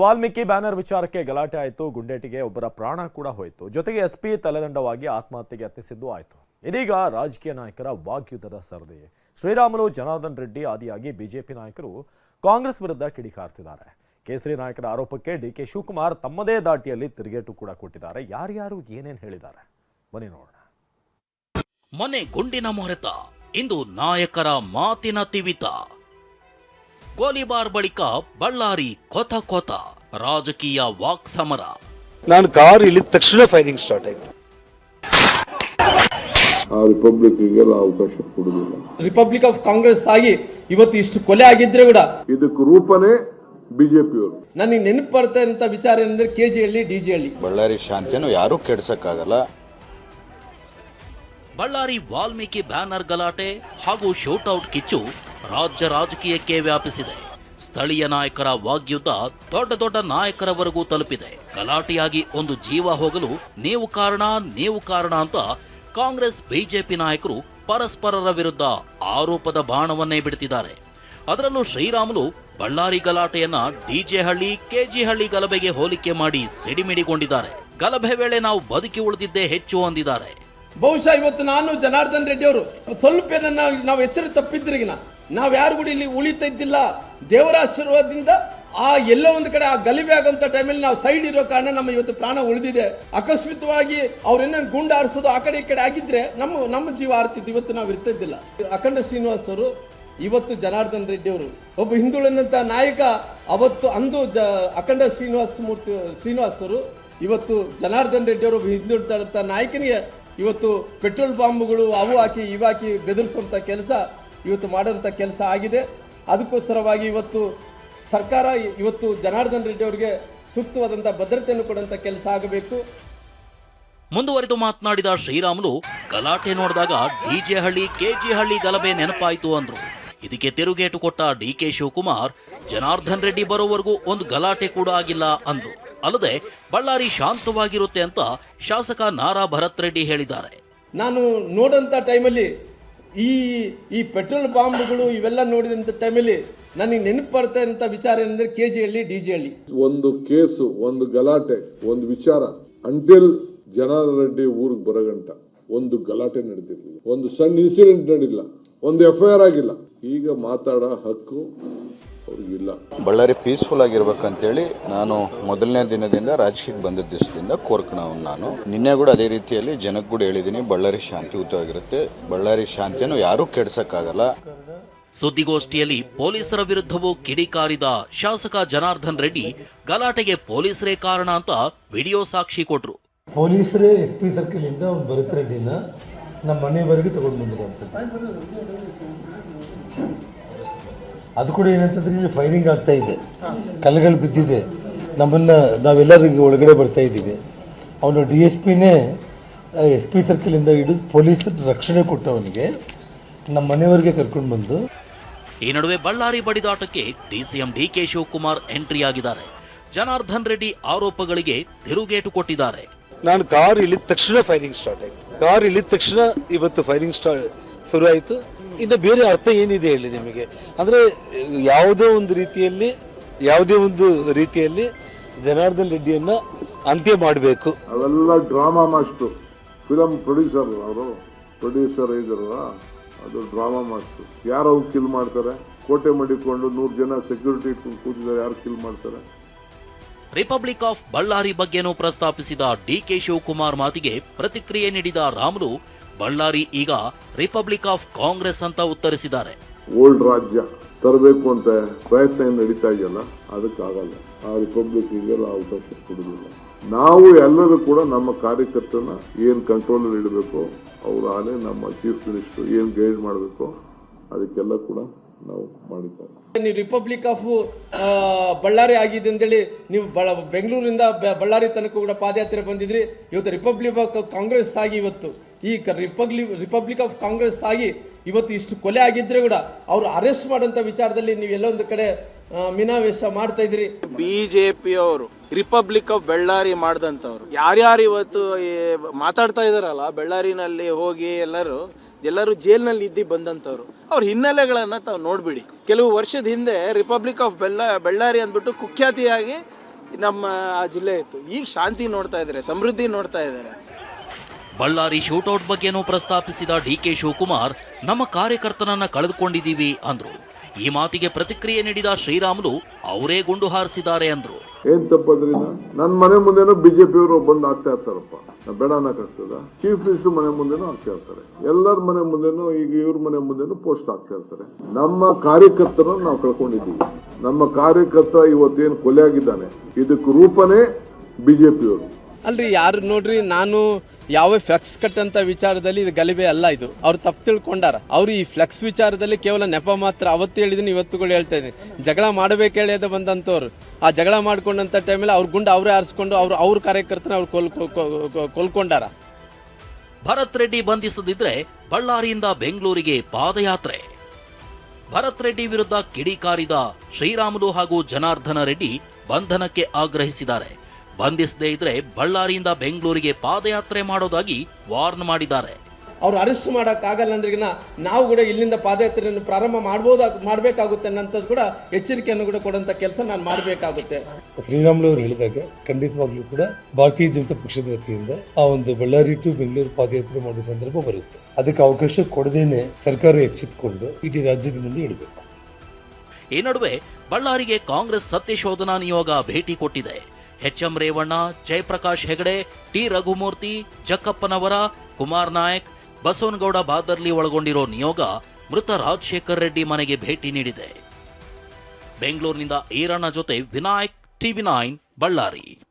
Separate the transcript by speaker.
Speaker 1: Valmiki banner ವಿಚಾರಕ್ಕೆ ಗಲಾಟೆ ಆಯಿತು, ಗುಂಡೇಟಿಗೆ ಒಬ್ಬರ ಪ್ರಾಣ ಕೂಡ ಹೋಯಿತು. ಜೊತೆಗೆ ಎಸ್ಪಿ ತಲೆದಂಡವಾಗಿ ಆತ್ಮಹತ್ಯೆಗೆ ಯತ್ನಿಸಿದ್ದು ಆಯಿತು. ಇದೀಗ ರಾಜಕೀಯ ನಾಯಕರ ವಾಗ್ಯುದ್ಧದ ಸರದಿ. ಶ್ರೀರಾಮುಲು, ಜನಾರ್ದನ್ ರೆಡ್ಡಿ ಆದಿಯಾಗಿ ಬಿಜೆಪಿ ನಾಯಕರು ಕಾಂಗ್ರೆಸ್ ವಿರುದ್ಧ ಕಿಡಿಕಾರ್ತಿದ್ದಾರೆ. ಕೇಸರಿ ನಾಯಕರ ಆರೋಪಕ್ಕೆ ಡಿ ಕೆ ಶಿವಕುಮಾರ್ ತಮ್ಮದೇ ದಾಟಿಯಲ್ಲಿ ತಿರುಗೇಟು ಕೂಡ ಕೊಟ್ಟಿದ್ದಾರೆ. ಯಾರ್ಯಾರು ಏನೇನು ಹೇಳಿದ್ದಾರೆ? ಬನ್ನಿ ನೋಡೋಣ.
Speaker 2: ಮನೆ ಗುಂಡಿನ ಮೊರೆತ. ಇಂದು ನಾಯಕರ ಮಾತಿನ ತಿವಿತ. ಗೋಲಿಬಾರ್ ಬಳಿಕ ಬಳ್ಳಾರಿ ಕೊತ ಕೊತ ರಾಜಕೀಯ ವಾಕ್ ಸಮರ
Speaker 3: ನಾನು ಕಾರ್ ಇಳಿದ ತಕ್ಷಣ ಫೈರಿಂಗ್ ಸ್ಟಾರ್ಟ್ ಆಯ್ತು.
Speaker 4: ಆ ರಿಪಬ್ಲಿಕ್ಗೆಲ್ಲ ಅವಕಾಶ ಕೊಡುದಿಲ್ಲ
Speaker 5: ರಿಪಬ್ಲಿಕ್ ಆಫ್ ಕಾಂಗ್ರೆಸ್ ಆಗಿ ಇವತ್ತು ಇಷ್ಟು ಕೊಲೆ ಆಗಿದ್ರೆ ಕೂಡ
Speaker 4: ಇದಕ್ಕೆ ರೂಪನೇ ಬಿಜೆಪಿಯವರು.
Speaker 5: ನನಗೆ ನೆನಪು ಬರ್ತಾ ಇರೋಂಥ ವಿಚಾರ ಏನಂದ್ರೆ K G Halli D G Halli
Speaker 6: Ballari ಶಾಂತಿಯನ್ನು ಯಾರೂ ಕೆಡ್ಸಕ್ಕಾಗಲ್ಲ.
Speaker 2: ಬಳ್ಳಾರಿ ವಾಲ್ಮೀಕಿ ಬ್ಯಾನರ್ ಗಲಾಟೆ ಹಾಗೂ ಶೂಟೌಟ್ ಕಿಚ್ಚು ರಾಜ್ಯ ರಾಜಕೀಯಕ್ಕೆ ವ್ಯಾಪಿಸಿದೆ. ಸ್ಥಳೀಯ ನಾಯಕರ ವಾಗ್ಯುದ್ಧ ದೊಡ್ಡ ದೊಡ್ಡ ನಾಯಕರವರೆಗೂ ತಲುಪಿದೆ. ಗಲಾಟೆಯಾಗಿ ಒಂದು ಜೀವ ಹೋಗಲು ನೀವು ಕಾರಣ ನೀವು ಕಾರಣ ಅಂತ ಕಾಂಗ್ರೆಸ್, ಬಿಜೆಪಿ ನಾಯಕರು ಪರಸ್ಪರರ ವಿರುದ್ಧ ಆರೋಪದ ಬಾಣವನ್ನೇ ಬಿಡುತ್ತಿದ್ದಾರೆ. ಅದರಲ್ಲೂ ಶ್ರೀರಾಮುಲು ಬಳ್ಳಾರಿ ಗಲಾಟೆಯನ್ನ ಡಿಜೆ ಹಳ್ಳಿ ಕೆಜಿ ಹಳ್ಳಿ ಗಲಭೆಗೆ ಹೋಲಿಕೆ ಮಾಡಿ ಸಿಡಿಮಿಡಿಗೊಂಡಿದ್ದಾರೆ. ಗಲಭೆ ವೇಳೆ ನಾವು ಬದುಕಿ ಉಳಿದಿದ್ದೇ ಹೆಚ್ಚು ಅಂದಿದ್ದಾರೆ.
Speaker 5: ಬಹುಶಃ ಇವತ್ತು ನಾನು ಜನಾರ್ದನ್ ರೆಡ್ಡಿ ಅವರು ಸ್ವಲ್ಪ ನಾವು ಎಚ್ಚರ ತಪ್ಪಿದ್ರಿಗಿನ ನಾವು ಯಾರು ಕೂಡ ಇಲ್ಲಿ ಉಳಿತಾ ಇದ್ದಿಲ್ಲ. ದೇವರ ಆಶೀರ್ವಾದದಿಂದ ಆ ಎಲ್ಲೋ ಒಂದು ಕಡೆ ಆ ಗಲಿಬೆ ಆಗೋಂಥ ಟೈಮಲ್ಲಿ ನಾವು ಸೈಡ್ ಇರೋ ಕಾರಣ ನಮ್ಮ ಇವತ್ತು ಪ್ರಾಣ ಉಳಿದಿದೆ. ಅಕಸ್ಮಿತವಾಗಿ ಅವ್ರೇನೇನು ಗುಂಡು ಆರಿಸೋದು ಆ ಕಡೆ ಈ ಕಡೆ ಆಗಿದ್ರೆ ನಮ್ಮ ನಮ್ಮ ಜೀವ ಆರ್ತಿತ್ತು ಇವತ್ತು ನಾವು ಇರ್ತಾ ಇದ್ದಿಲ್ಲ. ಅಖಂಡ ಶ್ರೀನಿವಾಸ್ ಅವರು ಇವತ್ತು ಜನಾರ್ದನ್ ರೆಡ್ಡಿ ಅವರು. ಒಬ್ಬ ಹಿಂದುಳಿದಂಥ ನಾಯಕ ಅವತ್ತು ಅಂದು ಜ, ಅಖಂಡ ಶ್ರೀನಿವಾಸ ಮೂರ್ತಿ, ಶ್ರೀನಿವಾಸ್ ಅವರು. ಇವತ್ತು ಜನಾರ್ದನ್ ರೆಡ್ಡಿ ಅವರು ಹಿಂದುಳಿದಂಥ ನಾಯಕನಿಗೆ ಇವತ್ತು ಪೆಟ್ರೋಲ್ ಬಾಂಬ್ಗಳು ಅವು ಹಾಕಿ ಇವಾಕಿ ಬೆದರಿಸುವಂಥ ಕೆಲಸ ಇವತ್ತು ಮಾಡುವಂಥ ಕೆಲಸ ಆಗಿದೆ. ಅದಕ್ಕೋಸ್ಕರವಾಗಿ ಇವತ್ತು ಸರ್ಕಾರ ಇವತ್ತು ಜನಾರ್ದನ್ ರೆಡ್ಡಿ ಅವರಿಗೆ ಸೂಕ್ತವಾದಂಥ ಭದ್ರತೆಯನ್ನು ಕೊಡುವಂಥ ಕೆಲಸ ಆಗಬೇಕು.
Speaker 2: ಮುಂದುವರೆದು ಮಾತನಾಡಿದ ಶ್ರೀರಾಮುಲು ಗಲಾಟೆ ನೋಡಿದಾಗ ಡಿಜೆ ಹಳ್ಳಿ ಕೆಜಿ ಹಳ್ಳಿ ಗಲಭೆ ನೆನಪಾಯಿತು ಅಂದ್ರು. ಇದಕ್ಕೆ ತಿರುಗೇಟು ಕೊಟ್ಟ ಡಿ ಕೆ ಶಿವಕುಮಾರ್ ಜನಾರ್ದನ್ ರೆಡ್ಡಿ ಬರೋವರೆಗೂ ಒಂದು ಗಲಾಟೆ ಕೂಡ ಆಗಿಲ್ಲ ಅಂದರು. ಅಲ್ಲದೆ ಬಳ್ಳಾರಿ ಶಾಂತವಾಗಿರುತ್ತೆ ಅಂತ ಶಾಸಕ ನಾರಾ ಭರತ್ ರೆಡ್ಡಿ ಹೇಳಿದ್ದಾರೆ.
Speaker 5: ನಾನು ನೋಡಂತ ಟೈಮಲ್ಲಿ ಈ ಈ ಪೆಟ್ರೋಲ್ ಬಾಂಬ್ಗಳು ಇವೆಲ್ಲ ನೋಡಿದಂಥ ಟೈಮಲ್ಲಿ ನನಗೆ ನೆನಪು ಬರ್ತಾ ಇರೋಂಥ ವಿಚಾರ ಏನಂದ್ರೆ K G Halli D G Halli
Speaker 4: ಒಂದು ಕೇಸು, ಒಂದು ಗಲಾಟೆ, ಒಂದು ವಿಚಾರ. ಅಂಟಿಲ್ ಜನಾರ್ದನ್ ರೆಡ್ಡಿ ಊರಿಗೆ ಬರಗಂಟ ಒಂದು ಗಲಾಟೆ ನಡೆದಿರಲಿಲ್ಲ ಒಂದು ಸಣ್ಣ ಇನ್ಸಿಡೆಂಟ್ ನಡೆದಿಲ್ಲ ಒಂದು ಎಫ್ ಐ ಆರ್ ಆಗಿಲ್ಲ. ಈಗ ಮಾತಾಡೋ ಹಕ್ಕು ಅವ್ರಿಗಿಲ್ಲ
Speaker 6: ಬಳ್ಳಾರಿ ಪೀಸ್ಫುಲ್ ಆಗಿರ್ಬೇಕಂತೇಳಿ ನಾನು ಮೊದಲನೇ ದಿನದಿಂದ ರಾಜಕೀಯಕ್ಕೆ ಬಂದ ದಿವಸದಿಂದ ಕೋರ್ಕಣವನು ನಾನು. ನಿನ್ನೆ ಕೂಡ ಅದೇ ರೀತಿಯಲ್ಲಿ ಜನಕ್ಕೆ ಕೂಡ ಹೇಳಿದ್ದೀನಿ ಬಳ್ಳಾರಿ ಶಾಂತಿಯುತವಾಗಿರುತ್ತೆ ಬಳ್ಳಾರಿ ಶಾಂತಿಯನ್ನು ಯಾರೂ ಕೆಡ್ಸೋಕ್ಕಾಗಲ್ಲ.
Speaker 2: ಸುದ್ದಿಗೋಷ್ಠಿಯಲ್ಲಿ ಪೊಲೀಸರ ವಿರುದ್ಧವೂ ಕಿಡಿಕಾರಿದ ಶಾಸಕ ಜನಾರ್ದನ್ ರೆಡ್ಡಿ ಗಲಾಟೆಗೆ ಪೊಲೀಸರೇ ಕಾರಣ ಅಂತ ವಿಡಿಯೋ ಸಾಕ್ಷಿ ಕೊಟ್ರು.
Speaker 7: ಪೊಲೀಸರೇ ಎಸ್ ಪಿ ಸರ್ಕಲ್ ಒಂದು ಭರತ್ ರೆಡ್ಡಿನ ನಮ್ಮ ಮನೆಯವರೆಗೆ ತಗೊಂಡು ಬಂದಿರುವಂಥದ್ದು. ಅದು ಕೂಡ ಏನಂತಂದ್ರೆ ಇಲ್ಲಿ ಫೈರಿಂಗ್ ಆಗ್ತಾ ಇದೆ. ಕಲ್ಲುಗಳು ಬಿದ್ದಿದೆ. ನಮ್ಮನ್ನ ನಾವೆಲ್ಲರಿಗೆ ಒಳಗಡೆ ಬರ್ತಾ ಇದ್ದೀವಿ. ಅವನು ಡಿ ಎಸ್ ಪಿನೇ ಎಸ್ ಪಿ ಸರ್ಕಲಿಂದ ಹಿಡಿದು ಪೊಲೀಸ್ ರಕ್ಷಣೆ ಕೊಟ್ಟು ಅವನಿಗೆ ನಮ್ಮ ಮನೆಯವರಿಗೆ ಕರ್ಕೊಂಡು ಬಂದು.
Speaker 2: ಈ ನಡುವೆ ಬಳ್ಳಾರಿ ಬಡಿದಾಟಕ್ಕೆ ಡಿಸಿಎಂ ಡಿಕೆ ಶಿವಕುಮಾರ್ ಎಂಟ್ರಿ ಆಗಿದ್ದಾರೆ. ಜನಾರ್ದನ್ ರೆಡ್ಡಿ ಆರೋಪಗಳಿಗೆ ತಿರುಗೇಟು ಕೊಟ್ಟಿದ್ದಾರೆ.
Speaker 3: ನಾನು ಕಾರ್ ಇಳಿದ ತಕ್ಷಣ ಫೈರಿಂಗ್ ಸ್ಟಾರ್ಟ್ ಆಯ್ತು. ಕಾರ್ ಇಳಿದ ತಕ್ಷಣ ಇವತ್ತು ಫೈರಿಂಗ್ ಸ್ಟಾರ್ಟ್ ಶುರು ಆಯಿತು ಇನ್ನು ಬೇರೆ ಅರ್ಥ ಏನಿದೆ ಹೇಳಿ ನಿಮಗೆ? ಅಂದರೆ ಯಾವುದೇ ಒಂದು ರೀತಿಯಲ್ಲಿ ಯಾವುದೇ ಒಂದು ರೀತಿಯಲ್ಲಿ ಜನಾರ್ದನ್ ರೆಡ್ಡಿಯನ್ನು ಅಂತ್ಯ ಮಾಡಬೇಕು.
Speaker 4: ಅವೆಲ್ಲ ಡ್ರಾಮಾ ಮಾಸ್ಟು ಫಿಲಮ್ ಪ್ರೊಡ್ಯೂಸರ್ ಅವರು ಪ್ರೊಡ್ಯೂಸರ್ ಇದ್ರಲ್ಲ ಅದು ಡ್ರಾಮಾ ಮಾಸ್ಟು ಯಾರು ಅವ್ರು ಕಿಲ್ ಮಾಡ್ತಾರೆ? ಕೋಟೆ ಮಡಿಕೊಂಡು ನೂರು ಜನ ಸೆಕ್ಯೂರಿಟಿ ಇಟ್ಕೊಂಡು ಕೂತಿದ್ದಾರೆ ಯಾರು ಕಿಲ್ ಮಾಡ್ತಾರೆ?
Speaker 2: ರಿಪಬ್ಲಿಕ್ ಆಫ್ ಬಳ್ಳಾರಿ ಬಗ್ಗೆನೂ ಪ್ರಸ್ತಾಪಿಸಿದ ಡಿಕೆ ಶಿವಕುಮಾರ್ ಮಾತಿಗೆ ಪ್ರತಿಕ್ರಿಯೆ ನೀಡಿದ ರಾಮುಲು ಬಳ್ಳಾರಿ ಈಗ ರಿಪಬ್ಲಿಕ್ ಆಫ್ ಕಾಂಗ್ರೆಸ್ ಅಂತ ಉತ್ತರಿಸಿದ್ದಾರೆ.
Speaker 4: ಓಲ್ಡ್ ರಾಜ್ಯ ತರಬೇಕು ಅಂತ ಪ್ರಯತ್ನ ಏನು ನಡೀತಾ ಇದೆಯಲ್ಲ ಅದಕ್ಕಾಗಲ್ಲ. ಆ ರಿಪಬ್ಲಿಕ್ಗೆಲ್ಲ ಅವಕಾಶ ಕೊಡುದಿಲ್ಲ ನಾವು ಎಲ್ಲರೂ ಕೂಡ ನಮ್ಮ ಕಾರ್ಯಕರ್ತನ ಏನು ಕಂಟ್ರೋಲ್ ಇಡಬೇಕು ಅವ್ರ ಆಲೆ ನಮ್ಮ ಚೀಫ್ ಮಿನಿಸ್ಟರ್ ಏನ್ ಗೈಡ್ ಮಾಡಬೇಕು ಅದಕ್ಕೆಲ್ಲ ಕೂಡ ನಾವು ಮಾಡಿದ್ದಾರೆ.
Speaker 5: ನೀವು ರಿಪಬ್ಲಿಕ್ ಆಫ್ ಬಳ್ಳಾರಿ ಆಗಿದೆ ಅಂತೇಳಿ ನೀವು ಬಳ ಬೆಂಗಳೂರಿಂದ ಬ- ಬಳ್ಳಾರಿ ತನಕ ಕೂಡ ಪಾದಯಾತ್ರೆ ಬಂದಿದ್ರಿ. ಇವತ್ತು ರಿಪಬ್ಲಿಕ್ ಆಫ್ ಕಾಂಗ್ರೆಸ್ ಆಗಿ ಇವತ್ತು. ಈ ರಿಪಬ್ಲಿಕ್ ರಿಪಬ್ಲಿಕ್ ಆಫ್ ಕಾಂಗ್ರೆಸ್ ಆಗಿ ಇವತ್ತು ಇಷ್ಟು ಕೊಲೆ ಆಗಿದ್ರೆ ಕೂಡ ಅವರು ಅರೆಸ್ಟ್ ಮಾಡೋಂಥ ವಿಚಾರದಲ್ಲಿ ನೀವು ಎಲ್ಲೊಂದು ಕಡೆ ಮಿನಾವೇಶ ಮಾಡ್ತಾ ಇದ್ರಿ
Speaker 8: ಬಿಜೆಪಿಯವರು ರಿಪಬ್ಲಿಕ್ ಆಫ್ ಬೆಳ್ಳಾರಿ ಮಾಡಿದಂಥವ್ರು. ಯಾರ್ಯಾರು ಇವತ್ತು ಮಾತಾಡ್ತಾ ಇದಾರಲ್ಲ ಬೆಳ್ಳಾರಿನಲ್ಲಿ ಹೋಗಿ ಎಲ್ಲರೂ ಎಲ್ಲರೂ ಜೈಲ್ನಲ್ಲಿ ಇದ್ದು ಬಂದಂಥವ್ರು. ಅವ್ರ ಹಿನ್ನೆಲೆಗಳನ್ನು ತಾವು ನೋಡ್ಬಿಡಿ. ಕೆಲವು ವರ್ಷದ ಹಿಂದೆ ರಿಪಬ್ಲಿಕ್ ಆಫ್ ಬೆಲ್ಲ ಬೆಳ್ಳಾರಿ ಅಂದ್ಬಿಟ್ಟು ಕುಖ್ಯಾತಿಯಾಗಿ ನಮ್ಮ ಆ ಜಿಲ್ಲೆ ಇತ್ತು. ಈಗ ಶಾಂತಿ ನೋಡ್ತಾ ಇದ್ದಾರೆ, ಸಮೃದ್ಧಿ ನೋಡ್ತಾ ಇದ್ದಾರೆ.
Speaker 2: ಬಳ್ಳಾರಿ ಶೂಟೌಟ್ ಬಗ್ಗೆನೂ ಪ್ರಸ್ತಾಪಿಸಿದ ಡಿ ಕೆ ಶಿವಕುಮಾರ್, ನಮ್ಮ ಕಾರ್ಯಕರ್ತನನ್ನ ಕಳೆದುಕೊಂಡಿದ್ದೀವಿ ಅಂದ್ರು. ಈ ಮಾತಿಗೆ ಪ್ರತಿಕ್ರಿಯೆ ನೀಡಿದ ಶ್ರೀರಾಮುಲು, ಅವರೇ ಗುಂಡು ಹಾರಿಸಿದ್ದಾರೆ ಅಂದ್ರು.
Speaker 4: ಏನ್ ತಪ್ಪದ್ರಿಂದ ನನ್ನ ಮನೆ ಮುಂದೆನೂ ಬಿಜೆಪಿ ಅವರು ಬಂದು ಆಗ್ತಾ ಇರ್ತಾರಪ್ಪ. ನಾ ಬೇಡ ಅನ್ನಕ್ಕಾಗ್ತದ ಚೀಫ್ ಮಿನಿಸ್ಟರ್ ಮನೆ ಮುಂದೆನೂ ಆಗ್ತಾ ಇರ್ತಾರೆ. ಎಲ್ಲರ ಮನೆ ಮುಂದೆನೂ, ಈಗ ಇವ್ರ ಮನೆ ಮುಂದೆನೂ ಪೋಸ್ಟ್ ಆಗ್ತಾ ಇರ್ತಾರೆ. ನಮ್ಮ ಕಾರ್ಯಕರ್ತರನ್ನು ನಾವು ಕಳ್ಕೊಂಡಿದ್ದೀವಿ. ನಮ್ಮ ಕಾರ್ಯಕರ್ತ ಇವತ್ತೇನು ಕೊಲೆ ಆಗಿದ್ದಾನೆ ಇದಕ್ಕೆ ರೂಪನೇ ಬಿಜೆಪಿಯವರು.
Speaker 5: ಅಲ್ರಿ, ಯಾರು ನೋಡ್ರಿ, ನಾನು ಯಾವ ಫ್ಲೆಕ್ಸ್ ಕಟ್ಟಂತ ವಿಚಾರದಲ್ಲಿ ಇದು ಗಲಿಬೆ ಅಲ್ಲ ಇದು. ಅವ್ರು ತಪ್ಪು ತಿಳ್ಕೊಂಡಾರ. ಅವ್ರು ಈ ಫ್ಲೆಕ್ಸ್ ವಿಚಾರದಲ್ಲಿ ಕೇವಲ ನೆಪ ಮಾತ್ರ, ಅವತ್ತು ಹೇಳಿದೀನಿ ಇವತ್ತುಗಳು ಹೇಳ್ತಾ ಇದ್ದೀನಿ. ಜಗಳ ಮಾಡಬೇಕು ಹೇಳಿದ ಬಂದಂಥವ್ರು. ಆ ಜಗಳ ಮಾಡ್ಕೊಂಡಂಥ ಟೈಮಲ್ಲಿ ಅವ್ರ ಗುಂಡು ಅವರೇ ಆರಿಸ್ಕೊಂಡು ಅವ್ರು, ಅವ್ರ ಕಾರ್ಯಕರ್ತನ ಅವ್ರು ಕೊಲ್, ಕೊಲ್ಕೊಂಡಾರ.
Speaker 2: ಭರತ್ ರೆಡ್ಡಿ ಬಂಧಿಸದಿದ್ರೆ ಬಳ್ಳಾರಿಯಿಂದ ಬೆಂಗಳೂರಿಗೆ ಪಾದಯಾತ್ರೆ. ಭರತ್ ರೆಡ್ಡಿ ವಿರುದ್ಧ ಕಿಡಿಕಾರಿದ ಶ್ರೀರಾಮುಲು ಹಾಗೂ ಜನಾರ್ದನ ರೆಡ್ಡಿ ಬಂಧನಕ್ಕೆ ಆಗ್ರಹಿಸಿದ್ದಾರೆ. ಬಂಧಿಸದೇ ಇದ್ರೆ ಬಳ್ಳಾರಿಯಿಂದ ಬೆಂಗಳೂರಿಗೆ ಪಾದಯಾತ್ರೆ ಮಾಡೋದಾಗಿ ವಾರ್ನ್ ಮಾಡಿದ್ದಾರೆ.
Speaker 5: ಅವ್ರು ಅರೆಸ್ಟ್ ಮಾಡೋಕ್ಕಾಗಲ್ಲ ಅಂದ್ರಿಗಿನ ನಾವು ಕೂಡ ಇಲ್ಲಿಂದ ಪಾದಯಾತ್ರೆಯನ್ನು ಪ್ರಾರಂಭ ಮಾಡ್ಬೋದಾಗ ಮಾಡಬೇಕಾಗುತ್ತೆ ಅನ್ನೋಂಥದ್ದು ಕೂಡ ಎಚ್ಚರಿಕೆಯನ್ನು ಕೂಡ ಕೊಡೋಂಥ ಕೆಲಸ ನಾನು ಮಾಡಬೇಕಾಗುತ್ತೆ.
Speaker 7: ಶ್ರೀರಾಮುಲು ಅವರು ಹೇಳಿದಾಗ ಖಂಡಿತವಾಗ್ಲೂ ಕೂಡ ಭಾರತೀಯ ಜನತಾ ಪಕ್ಷದ ವತಿಯಿಂದ ಆ ಒಂದು ಬಳ್ಳಾರಿ ಟು ಬೆಂಗಳೂರು ಪಾದಯಾತ್ರೆ ಮಾಡುವ ಸಂದರ್ಭ ಬರುತ್ತೆ. ಅದಕ್ಕೆ ಅವಕಾಶ ಕೊಡದೇನೆ ಸರ್ಕಾರ ಎಚ್ಚೆತ್ತುಕೊಂಡು ಇಡೀ ರಾಜ್ಯದ ಮುಂದೆ ಇಡಬೇಕು.
Speaker 2: ಈ ನಡುವೆ ಬಳ್ಳಾರಿಗೆ ಕಾಂಗ್ರೆಸ್ ಸತ್ಯಶೋಧನಾ ನಿಯೋಗ ಭೇಟಿ ಕೊಟ್ಟಿದೆ. H M Revanna, Jayaprakash Hegde, T Raghumurthy, Jakkappanavar, Kumar Naik, Basavanagouda Badarli ಒಳಗೊಂಡಿರೋ ನಿಯೋಗ ಮೃತ ರಾಜಶೇಖರ್ ರೆಡ್ಡಿ ಮನೆಗೆ ಭೇಟಿ ನೀಡಿದೆ. ಬೆಂಗಳೂರಿನಿಂದ ಈರಣ್ಣ ಜೊತೆ ವಿನಾಯಕ್ ಟಿವಿ ನೈನ್, ಬಳ್ಳಾರಿ.